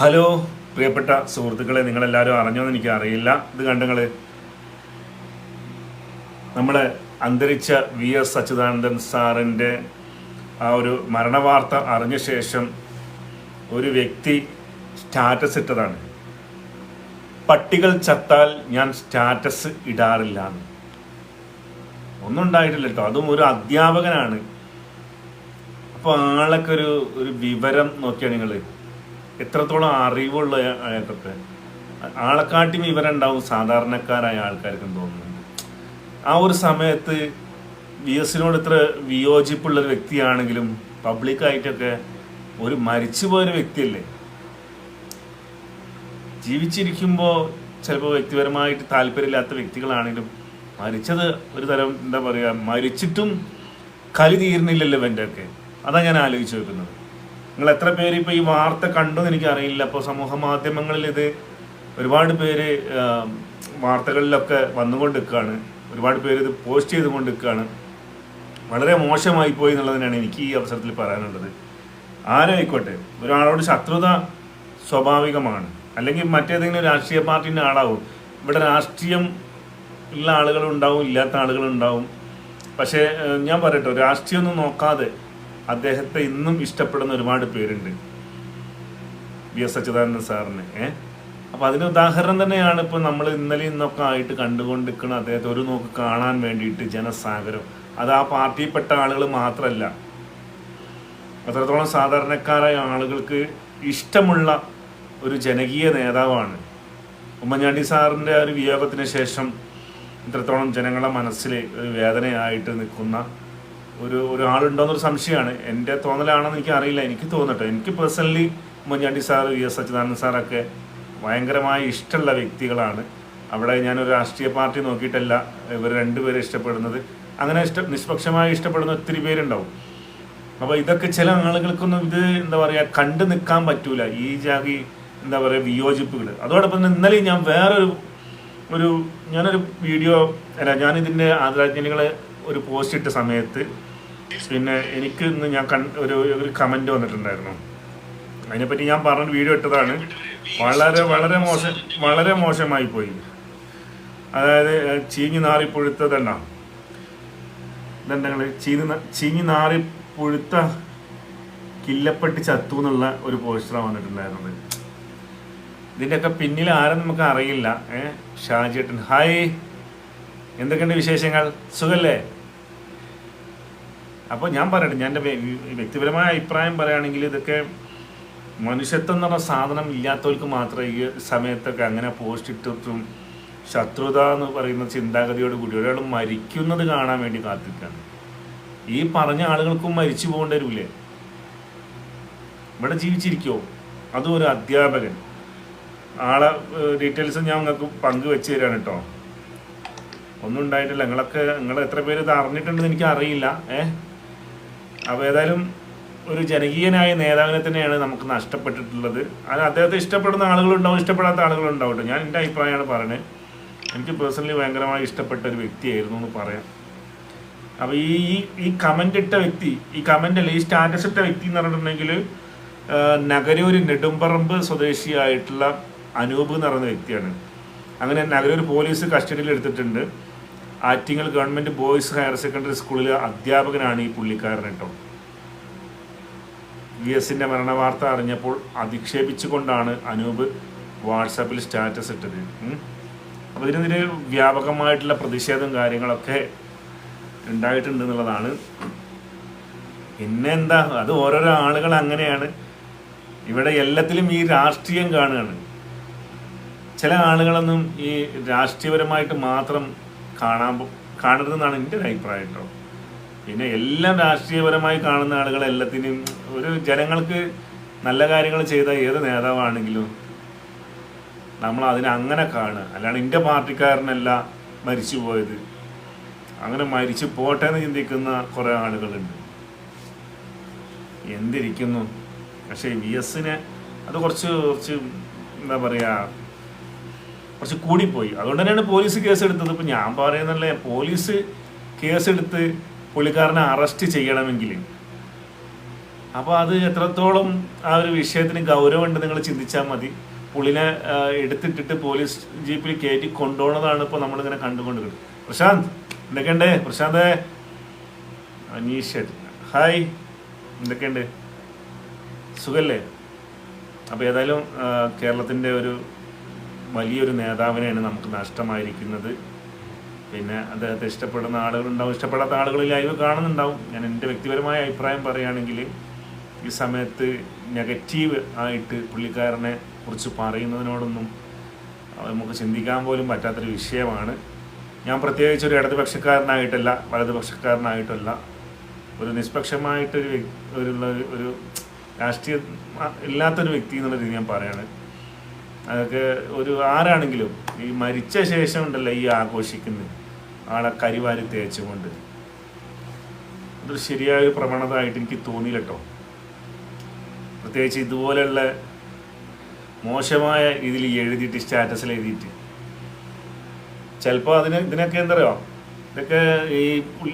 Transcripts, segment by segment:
Hello പ്രിയപ്പെട്ട സുഹൃത്തുക്കളെ നിങ്ങളെല്ലാവരും അറിഞ്ഞോന്ന് എനിക്ക് അറിയില്ല. ഇത് കണ്ടങ്ങൾ നമ്മുടെ അന്തരിച്ച വി എസ് അച്യുതാനന്ദൻ സാറിന്റെ ആ ഒരു മരണവാർത്ത അറിഞ്ഞ ശേഷം ഒരു വ്യക്തി സ്റ്റാറ്റസ് ഇട്ടതാണ്. പട്ടികൾ ചത്താൽ ഞാൻ സ്റ്റാറ്റസ് ഇടാറില്ല ഒന്നും ഉണ്ടായിട്ടില്ല കേട്ടോ. അതും ഒരു അധ്യാപകനാണ്. അപ്പോൾ ആളൊക്കെ ഒരു ഒരു വിവരം നോക്കിയാണ് നിങ്ങൾ എത്രത്തോളം അറിവുള്ള അയാൾക്കൊക്കെ ആളെക്കാട്ടി വിവരം സാധാരണക്കാരായ ആൾക്കാർക്കും തോന്നുന്നുണ്ട് ആ ഒരു സമയത്ത് വി എസിനോട് ഇത്ര വിയോജിപ്പുള്ള ഒരു വ്യക്തിയാണെങ്കിലും പബ്ലിക്കായിട്ടൊക്കെ ഒരു മരിച്ചുപോയൊരു വ്യക്തിയല്ലേ? ജീവിച്ചിരിക്കുമ്പോൾ ചിലപ്പോൾ വ്യക്തിപരമായിട്ട് താല്പര്യമില്ലാത്ത വ്യക്തികളാണെങ്കിലും മരിച്ചത് ഒരു തരം എന്താ പറയുക മരിച്ചിട്ടും കലി തീരുന്നില്ലല്ലോ ഇവന്റെ ഒക്കെ അതാണ് ഞാൻ ആലോചിച്ച് വെക്കുന്നത്. നിങ്ങൾ എത്ര പേര് ഇപ്പോൾ ഈ വാർത്ത കണ്ടു എന്ന് എനിക്കറിയില്ല. അപ്പോൾ സമൂഹ മാധ്യമങ്ങളിൽ ഇത് ഒരുപാട് പേര് വാർത്തകളിലൊക്കെ വന്നുകൊണ്ട് നിൽക്കുകയാണ് ഒരുപാട് പേര് ഇത് പോസ്റ്റ് ചെയ്തുകൊണ്ട് നിൽക്കുകയാണ് വളരെ മോശമായി പോയി എന്നുള്ളതിനാണ് എനിക്ക് ഈ അവസരത്തിൽ പറയാനുള്ളത്. ആരായിക്കോട്ടെ ഒരാളോട് ശത്രുത സ്വാഭാവികമാണ്. അല്ലെങ്കിൽ മറ്റേതെങ്കിലും രാഷ്ട്രീയ പാർട്ടീന്റെ ആളാവും. ഇവിടെ രാഷ്ട്രീയം ഉള്ള ആളുകളുണ്ടാവും ഇല്ലാത്ത ആളുകളുണ്ടാവും പക്ഷേ ഞാൻ പറയട്ടെ രാഷ്ട്രീയമൊന്നും നോക്കാതെ അദ്ദേഹത്തെ ഇന്നും ഇഷ്ടപ്പെടുന്ന ഒരുപാട് പേരുണ്ട്. വി എസ് അച്യുതാനന്ദൻ സാറിന് ഏഹ് അപ്പം അതിന് ഉദാഹരണം തന്നെയാണ് ഇപ്പൊ നമ്മൾ ഇന്നലെ ഇന്നൊക്കെ ആയിട്ട് കണ്ടുകൊണ്ടിരിക്കുന്ന അദ്ദേഹത്തെ ഒരു നോക്ക് കാണാൻ വേണ്ടിയിട്ട് ജനസാഗരം. അത് ആ പാർട്ടിയിൽപ്പെട്ട ആളുകൾ മാത്രമല്ല അത്രത്തോളം സാധാരണക്കാരായ ആളുകൾക്ക് ഇഷ്ടമുള്ള ഒരു ജനകീയ നേതാവാണ്. ഉമ്മൻചാണ്ടി സാറിന്റെ ആ ഒരു വിയോഗത്തിന് ശേഷം ഇത്രത്തോളം ജനങ്ങളുടെ മനസ്സിൽ ഒരു വേദനയായിട്ട് നിൽക്കുന്ന ഒരു ഒരാളുണ്ടോയെന്നൊരു സംശയമാണ്. എന്റെ തോന്നലാണെന്ന് എനിക്ക് അറിയില്ല എനിക്ക് തോന്നട്ടെ. എനിക്ക് personally Oommen Chandy sir V S Achuthanandan സാറൊക്കെ ഭയങ്കരമായ ഇഷ്ടമുള്ള വ്യക്തികളാണ്. അവിടെ ഞാനൊരു രാഷ്ട്രീയ പാർട്ടി നോക്കിയിട്ടല്ല ഇവർ രണ്ടുപേരെ ഇഷ്ടപ്പെടുന്നത്. അങ്ങനെ ഇഷ്ട നിഷ്പക്ഷമായി ഇഷ്ടപ്പെടുന്ന ഒത്തിരി പേരുണ്ടാവും. അപ്പോൾ ഇതൊക്കെ ചില ആളുകൾക്കൊന്നും ഇത് എന്താ പറയുക കണ്ടു നിൽക്കാൻ പറ്റൂല. ഈ ജാതി എന്താ പറയുക വിയോജിപ്പുകൾ അതോടൊപ്പം ഇന്നലെ ഞാൻ വേറൊരു ഒരു ഞാനൊരു വീഡിയോ അല്ല ഞാനിതിന്റെ ആദരാഞ്ജലികളെ ഒരു പോസ്റ്റ് ഇട്ട സമയത്ത് പിന്നെ എനിക്ക് ഇന്ന് ഞാൻ കൺ ഒരു ഒരു കമന്റ് വന്നിട്ടുണ്ടായിരുന്നു. അതിനെപ്പറ്റി ഞാൻ പറഞ്ഞ വീഡിയോ ഇട്ടതാണ്. വളരെ വളരെ മോശം വളരെ മോശമായി പോയി. അതായത് ചീഞ്ഞു നാറി പുഴുത്തതെണ്ണ ഇതെന്താ ചീഞ്ഞ് ചീഞ്ഞു നാറി പുഴുത്ത കില്ലപ്പെട്ട് ചത്തു എന്നുള്ള ഒരു പോസ്റ്ററാണ് വന്നിട്ടുണ്ടായിരുന്നത്. ഇതിന്റെയൊക്കെ പിന്നിൽ ആരും നമുക്ക് അറിയില്ല. ഏഹ് ഷാജിയേട്ടൻ ഹായ്. എന്തൊക്കെയുണ്ട് വിശേഷങ്ങൾ? സുഖല്ലേ? അപ്പോൾ ഞാൻ പറയട്ടെ ഞാൻ എന്റെ വ്യക്തിപരമായ അഭിപ്രായം പറയുകയാണെങ്കിൽ ഇതൊക്കെ മനുഷ്യത്വം എന്ന് പറഞ്ഞ സാധനം ഇല്ലാത്തവർക്ക് മാത്രമേ ഈ സമയത്തൊക്കെ അങ്ങനെ പോസ്റ്റ് ഇട്ടിട്ടും ശത്രുത എന്ന് പറയുന്ന ചിന്താഗതിയോട് കൂടി ഒരാൾ മരിക്കുന്നത് കാണാൻ വേണ്ടി കാത്തിരിക്കുകയാണ്. ഈ പറഞ്ഞ ആളുകൾക്കും മരിച്ചു പോകേണ്ടി വരില്ലേ ഇവിടെ ജീവിച്ചിരിക്കുമോ അതും ഒരു അധ്യാപകൻ. ആളെ ഡീറ്റെയിൽസ് ഞാൻ നിങ്ങൾക്ക് പങ്കുവെച്ച് തരാണ് കേട്ടോ. ഒന്നും ഉണ്ടായിട്ടില്ല. നിങ്ങളൊക്കെ നിങ്ങൾ എത്ര പേര് ഇത് അറിഞ്ഞിട്ടുണ്ടെന്ന് എനിക്ക് അറിയില്ല ഏ? അപ്പോൾ ഏതായാലും ഒരു ജനകീയനായ നേതാവിനെ തന്നെയാണ് നമുക്ക് നഷ്ടപ്പെട്ടിട്ടുള്ളത്. അത് അദ്ദേഹത്തെ ഇഷ്ടപ്പെടുന്ന ആളുകളുണ്ടാവും ഇഷ്ടപ്പെടാത്ത ആളുകളുണ്ടാവും ഞാൻ എന്റെ അഭിപ്രായമാണ് പറയുന്നത് എനിക്ക് പേഴ്സണലി ഭയങ്കരമായി ഇഷ്ടപ്പെട്ട ഒരു വ്യക്തിയായിരുന്നു എന്ന് പറയാം. അപ്പോൾ ഈ ഈ- ഈ കമന്റ് ഇട്ട വ്യക്തി ഈ കമന്റ് അല്ല ഈ സ്റ്റാറ്റസ് ഇട്ട വ്യക്തി എന്ന് പറഞ്ഞിട്ടുണ്ടെങ്കിൽ നഗരൂര് നെടുമ്പറമ്പ് സ്വദേശിയായിട്ടുള്ള അനൂപ് എന്ന് പറയുന്ന വ്യക്തിയാണ്. അങ്ങനെ നഗരൂർ പോലീസ് കസ്റ്റഡിയിൽ എടുത്തിട്ടുണ്ട്. Attingal government boys higher secondary സ്കൂളിലെ അധ്യാപകനാണ് ഈ പുള്ളിക്കാരൻ കേട്ടോ. വി എസിന്റെ മരണവാർത്ത അറിഞ്ഞപ്പോൾ അധിക്ഷേപിച്ചുകൊണ്ടാണ് അനൂപ് വാട്സാപ്പിൽ സ്റ്റാറ്റസ് ഇട്ടത്. അപ്പോൾ ഇതിനെതിരെ വ്യാപകമായിട്ടുള്ള പ്രതിഷേധം കാര്യങ്ങളൊക്കെ ഉണ്ടായിട്ടുണ്ട് എന്നുള്ളതാണ്. പിന്നെ എന്താ അത് ഓരോരോ ആളുകൾ അങ്ങനെയാണ്. ഇവിടെ എല്ലാത്തിലും ഈ രാഷ്ട്രീയം കാണുകയാണ്. ചില ആളുകളൊന്നും ഈ രാഷ്ട്രീയപരമായിട്ട് മാത്രം കാണാൻ കാണരുതെന്നാണ് എന്റെ ഒരു അഭിപ്രായം കേട്ടോ. പിന്നെ എല്ലാം രാഷ്ട്രീയപരമായി കാണുന്ന ആളുകൾ എല്ലാത്തിനും ഒരു ജനങ്ങൾക്ക് നല്ല കാര്യങ്ങൾ ചെയ്ത ഏത് നേതാവാണെങ്കിലും നമ്മൾ അതിനെ അങ്ങനെ കാണുക. അല്ലാണ്ട് എന്റെ പാർട്ടിക്കാരനല്ല മരിച്ചു പോയത് അങ്ങനെ മരിച്ചു പോട്ടെ എന്ന് ചിന്തിക്കുന്ന കുറേ ആളുകളുണ്ട്. എന്തിരിക്കുന്നു? പക്ഷേ വി എസിനെ അത് കുറച്ച് കുറച്ച് എന്താ പറയുക കുറച്ച് കൂടിപ്പോയി. അതുകൊണ്ട് തന്നെയാണ് പോലീസ് കേസെടുത്തത്. ഇപ്പം ഞാൻ പറയുന്നല്ലേ പോലീസ് കേസെടുത്ത് പുള്ളിക്കാരനെ അറസ്റ്റ് ചെയ്യണമെങ്കിൽ. അപ്പോൾ അത് എത്രത്തോളം ആ ഒരു വിഷയത്തിന് ഗൗരവമുണ്ട് നിങ്ങൾ ചിന്തിച്ചാൽ മതി. പുള്ളിനെ എടുത്തിട്ടിട്ട് പോലീസ് ജീപ്പിൽ കയറ്റി കൊണ്ടുപോകുന്നതാണ് ഇപ്പോൾ നമ്മളിങ്ങനെ കണ്ടുകൊണ്ടിരിക്കുന്നത്. പ്രശാന്ത് എന്തൊക്കെയുണ്ട്? പ്രശാന്തേ. അനീഷ് ഹായ്. എന്തൊക്കെയുണ്ട്? സുഖല്ലേ? അപ്പോൾ ഏതായാലും കേരളത്തിന്റെ ഒരു വലിയൊരു നേതാവിനെയാണ് നമുക്ക് നഷ്ടമായിരിക്കുന്നത്. പിന്നെ അദ്ദേഹത്തെ ഇഷ്ടപ്പെടുന്ന ആളുകളുണ്ടാവും. ഇഷ്ടപ്പെടാത്ത ആളുകൾ ലൈവ് കാണുന്നുണ്ടാവും. ഞാൻ എന്റെ വ്യക്തിപരമായ അഭിപ്രായം പറയുകയാണെങ്കിൽ ഈ സമയത്ത് നെഗറ്റീവ് ആയിട്ട് പുള്ളിക്കാരനെ കുറിച്ച് പറയുന്നതിനോടൊന്നും നമുക്ക് ചിന്തിക്കാൻ പോലും പറ്റാത്തൊരു വിഷയമാണ്. ഞാൻ പ്രത്യേകിച്ച് ഒരു ഇടതുപക്ഷക്കാരനായിട്ടല്ല വലതുപക്ഷക്കാരനായിട്ടല്ല ഒരു നിഷ്പക്ഷമായിട്ടൊരു ഒരു ഒരു രാഷ്ട്രീയ ഇല്ലാത്തൊരു വ്യക്തി എന്നുള്ള രീതി ഞാൻ പറയാണ്. അതൊക്കെ ഒരു ആരാണെങ്കിലും ഈ മരിച്ച ശേഷം ഉണ്ടല്ലോ ഈ ആഘോഷിക്കുന്നത് ആളെ കരിവാരി തേച്ചുകൊണ്ട്. അതൊരു ശരിയായ ഒരു പ്രവണത ആയിട്ട് എനിക്ക് തോന്നിയില്ല കേട്ടോ. പ്രത്യേകിച്ച് ഇതുപോലെയുള്ള മോശമായ രീതിയിൽ എഴുതിയിട്ട് സ്റ്റാറ്റസിൽ എഴുതിയിട്ട്. ചിലപ്പോൾ അതിന് ഇതിനൊക്കെ എന്താ പറയുക ഇതൊക്കെ ഈ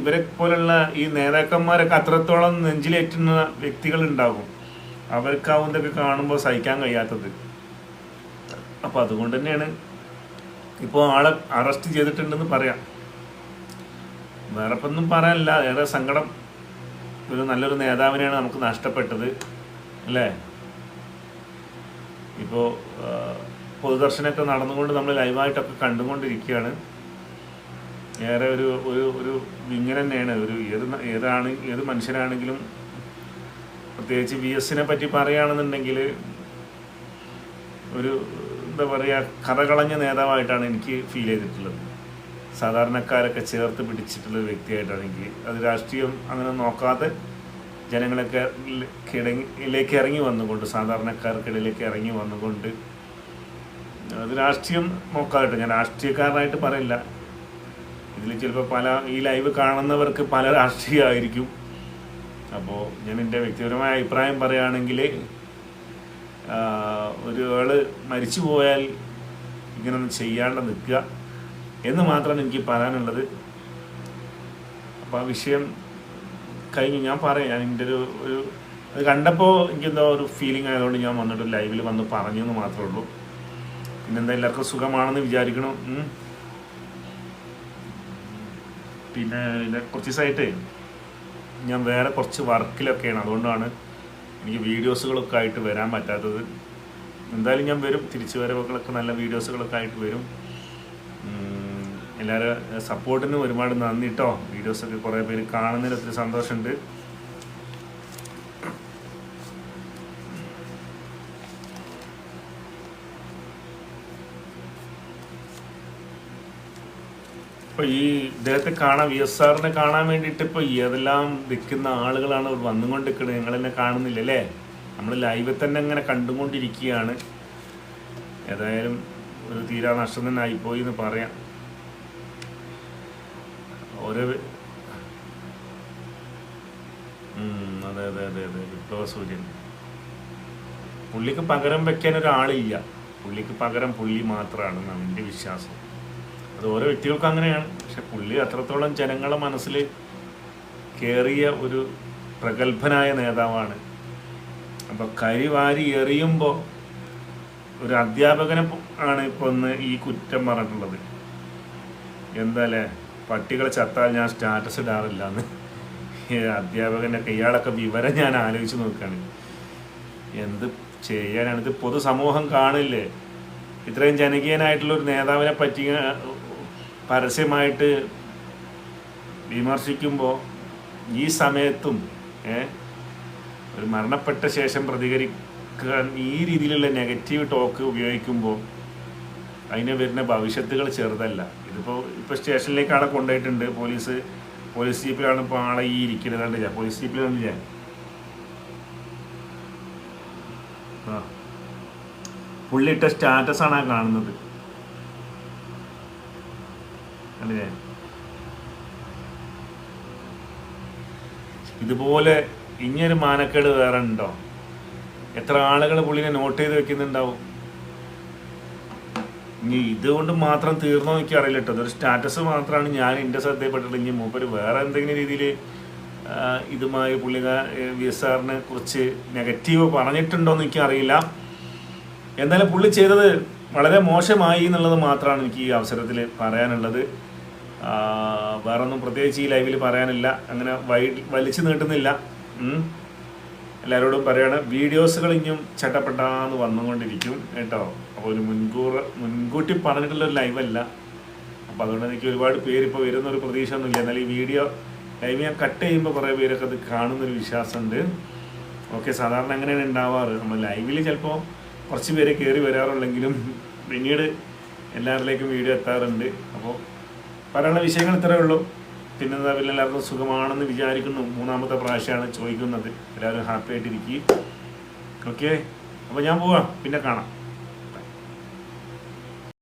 ഇവരെ പോലുള്ള ഈ നേതാക്കന്മാരൊക്കെ അത്രത്തോളം നെഞ്ചിലേറ്റുന്ന വ്യക്തികളുണ്ടാകും. അവർക്കാവും ഇതൊക്കെ കാണുമ്പോൾ സഹിക്കാൻ കഴിയാത്തത്. അപ്പോൾ അതുകൊണ്ട് തന്നെയാണ് ഇപ്പോൾ ആളെ അറസ്റ്റ് ചെയ്തിട്ടുണ്ടെന്ന് പറയാം. വേറെ ഇപ്പം ഒന്നും പറയാനില്ല. ഏറെ സങ്കടം. ഒരു നല്ലൊരു നേതാവിനെയാണ് നമുക്ക് നഷ്ടപ്പെട്ടത്. അല്ലേ? ഇപ്പോൾ പൊതുദർശനമൊക്കെ നടന്നുകൊണ്ട് നമ്മൾ ലൈവായിട്ടൊക്കെ കണ്ടുകൊണ്ടിരിക്കുകയാണ്. ഏറെ ഒരു ഒരു ഒരു ഇങ്ങനെ തന്നെയാണ്. ഒരു ഏത് ഏതാണ് ഏത് മനുഷ്യനാണെങ്കിലും പ്രത്യേകിച്ച് വി എസിനെ പറ്റി പറയുകയാണെന്നുണ്ടെങ്കിൽ ഒരു എന്താ പറയുക കഥകളഞ്ഞ നേതാവായിട്ടാണ് എനിക്ക് ഫീൽ ചെയ്തിട്ടുള്ളത്. സാധാരണക്കാരൊക്കെ ചേർത്ത് പിടിച്ചിട്ടുള്ള വ്യക്തിയായിട്ടാണ് എനിക്ക് അത് രാഷ്ട്രീയം അങ്ങനെ നോക്കാതെ ജനങ്ങളൊക്കെ ഇടയിലേക്ക് ഇറങ്ങി വന്നുകൊണ്ട് സാധാരണക്കാർക്കിടയിലേക്ക് ഇറങ്ങി വന്നുകൊണ്ട് അത് രാഷ്ട്രീയം നോക്കാതെ ഞാൻ രാഷ്ട്രീയക്കാരനായിട്ട് പറയില്ല. ഇതിൽ ചിലപ്പോൾ പല ഈ ലൈവ് കാണുന്നവർക്ക് പല രാഷ്ട്രീയമായിരിക്കും. അപ്പോൾ ഞാൻ എന്റെ വ്യക്തിപരമായ അഭിപ്രായം പറയുകയാണെങ്കിൽ ഒരു ആൾ മരിച്ചു പോയാൽ ഇങ്ങനൊന്നും ചെയ്യാണ്ട് നിൽക്കുക എന്ന് മാത്രമാണ് എനിക്ക് പറയാനുള്ളത്. അപ്പോൾ ആ വിഷയം കഴിഞ്ഞു. ഞാൻ പറയാം എന്റെ ഒരു ഒരു അത് കണ്ടപ്പോൾ എനിക്കെന്തോ ഒരു ഫീലിംഗ് ആയതുകൊണ്ട് ഞാൻ വന്നിട്ട് ലൈവിൽ വന്ന് പറഞ്ഞു എന്ന് മാത്രമേ ഉള്ളൂ. പിന്നെന്താ എല്ലാവർക്കും സുഖമാണെന്ന് വിചാരിക്കണം. പിന്നെ കുറച്ച് ദിവസമായിട്ട് ഞാൻ വേറെ കുറച്ച് വർക്കിലൊക്കെയാണ് അതുകൊണ്ടാണ് എനിക്ക് വീഡിയോസുകളൊക്കെ ആയിട്ട് വരാൻ പറ്റാത്തത്. എന്തായാലും ഞാൻ വരും. തിരിച്ചു വരവുകളൊക്കെ നല്ല വീഡിയോസുകളൊക്കെ ആയിട്ട് വരും. എല്ലാവരും സപ്പോർട്ടിന് ഒരുപാട് നന്ദി കേട്ടോ വീഡിയോസൊക്കെ കുറേ പേര് കാണുന്നതിൽ ഒത്തിരി സന്തോഷമുണ്ട്. ഇപ്പൊ ഈ ഇദ്ദേഹത്തെ കാണാൻ വി എസ് ആറിനെ കാണാൻ വേണ്ടിയിട്ട് ഇപ്പൊ ഏതെല്ലാം നിൽക്കുന്ന ആളുകളാണ് വന്നുകൊണ്ട് വന്നുകൊണ്ടിരിക്കുന്നത് നിങ്ങൾ എന്നെ കാണുന്നില്ല അല്ലേ? നമ്മൾ ലൈവിൽ തന്നെ ഇങ്ങനെ കണ്ടുകൊണ്ടിരിക്കുകയാണ്. ഏതായാലും ഒരു തീരാ നഷ്ടം തന്നെ ആയിപ്പോയി എന്ന് പറയാം. ഓരോ അതെ അതെ അതെ അതെ വിപ്ലവ സൂര്യൻ. പുള്ളിക്ക് പകരം വെക്കാൻ ഒരാളില്ല. പുള്ളിക്ക് പകരം പുള്ളി മാത്രമാണ് എന്റെ വിശ്വാസം. അത് ഓരോ വ്യക്തികൾക്കും അങ്ങനെയാണ്. പക്ഷെ പുള്ളി അത്രത്തോളം ജനങ്ങളെ മനസ്സിൽ കയറിയ ഒരു പ്രഗത്ഭനായ നേതാവാണ്. അപ്പോൾ കരിവാരി എറിയുമ്പോൾ ഒരു അധ്യാപകനെ ആണ് ഇപ്പോൾ ഒന്ന് ഈ കുറ്റം പറഞ്ഞിട്ടുള്ളത്. എന്താല്ലേ പട്ടികളെ ചത്താൽ ഞാൻ സ്റ്റാറ്റസ് ഇടാറില്ല എന്ന് അധ്യാപകനൊക്കെ ഇയാളൊക്കെ വിവരം ഞാൻ ആലോചിച്ച് നോക്കുകയാണ് എന്ത് ചെയ്യാനാണ്? ഇത് പൊതുസമൂഹം കാണില്ലേ? ഇത്രയും ജനകീയനായിട്ടുള്ള ഒരു നേതാവിനെ പറ്റി പരസ്യമായിട്ട് വിമർശിക്കുമ്പോൾ ഈ സമയത്തും ഒരു മരണപ്പെട്ട ശേഷം പ്രതികരിക്കാൻ ഈ രീതിയിലുള്ള നെഗറ്റീവ് ടോക്ക് ഉപയോഗിക്കുമ്പോൾ അതിന് വരുന്ന ഭവിഷ്യത്തുകൾ ചെറുതല്ല. ഇതിപ്പോൾ ഇപ്പോൾ സ്റ്റേഷനിലേക്ക് ആളെ കൊണ്ടുപോയിട്ടുണ്ട്. പോലീസ് പോലീസ് ജീപ്പിലാണ് ഇപ്പോൾ ആളെ ഈ ഇരിക്കുന്നത് കണ്ടില്ല പോലീസ് ജീപ്പിൽ കണ്ടില്ല പുള്ളിയിട്ട സ്റ്റാറ്റസാണ് ആ കാണുന്നത്. ഇതുപോലെ ഇനിയൊരു മാനക്കേട് വേറെ ഉണ്ടോ? എത്ര ആളുകൾ പുള്ളിനെ നോട്ട് ചെയ്ത് വെക്കുന്നുണ്ടാവും? ഇനി ഇതുകൊണ്ട് മാത്രം തീർന്നോ എനിക്ക് അറിയില്ല കേട്ടോ. അതൊരു സ്റ്റാറ്റസ് മാത്രമാണ് ഞാൻ എന്റെ ശ്രദ്ധയിൽപ്പെട്ടിട്ടുള്ളത്. ഇനി മൂപ്പര് വേറെ എന്തെങ്കിലും രീതിയിൽ ഇതുമായി പുള്ളിക വി എസ് ആറിനെ കുറിച്ച് നെഗറ്റീവ് പറഞ്ഞിട്ടുണ്ടോ എന്ന് എനിക്കറിയില്ല എന്നാലും പുള്ളി ചെയ്തത് വളരെ മോശമായി എന്നുള്ളത് മാത്രമാണ് എനിക്ക് ഈ അവസരത്തിൽ പറയാനുള്ളത്. വേറൊന്നും പ്രത്യേകിച്ച് ഈ ലൈവിൽ പറയാനില്ല. അങ്ങനെ വൈ വലിച്ചു നീട്ടുന്നില്ല. എല്ലാവരോടും പറയാണ് വീഡിയോസുകൾ ഇനിയും ചട്ടപ്പെട്ടാന്ന് വന്നുകൊണ്ടിരിക്കും കേട്ടോ. അപ്പോൾ ഒരു മുൻകൂർ മുൻകൂട്ടി പറഞ്ഞിട്ടുള്ളൊരു ലൈവല്ല. അപ്പോൾ അതുകൊണ്ട് എനിക്ക് ഒരുപാട് പേര് ഇപ്പോൾ വരുന്ന ഒരു പ്രതീക്ഷ ഒന്നുമില്ല എന്നാൽ ഈ വീഡിയോ ലൈവ് ഞാൻ കട്ട് ചെയ്യുമ്പോൾ കുറേ പേരൊക്കെ അത് കാണുന്നൊരു വിശ്വാസമുണ്ട്. ഓക്കെ സാധാരണ അങ്ങനെയാണ് ഉണ്ടാവാറ്. നമ്മൾ ലൈവിൽ ചിലപ്പോൾ കുറച്ച് പേര് കയറി വരാറുള്ളെങ്കിലും പിന്നീട് എല്ലാവരിലേക്കും വീഡിയോ എത്താറുണ്ട്. അപ്പോൾ പറയാനുള്ള വിഷയങ്ങൾ ഇത്രയേ ഉള്ളൂ. പിന്നെ പിന്നെ എല്ലാവർക്കും സുഖമാണെന്ന് വിചാരിക്കുന്നു. മൂന്നാമത്തെ പ്രാവശ്യമാണ് ചോദിക്കുന്നത്. എല്ലാവരും ഹാപ്പി ആയിട്ടിരിക്കുക. ഓക്കെ അപ്പോൾ ഞാൻ പോവാം. പിന്നെ കാണാം.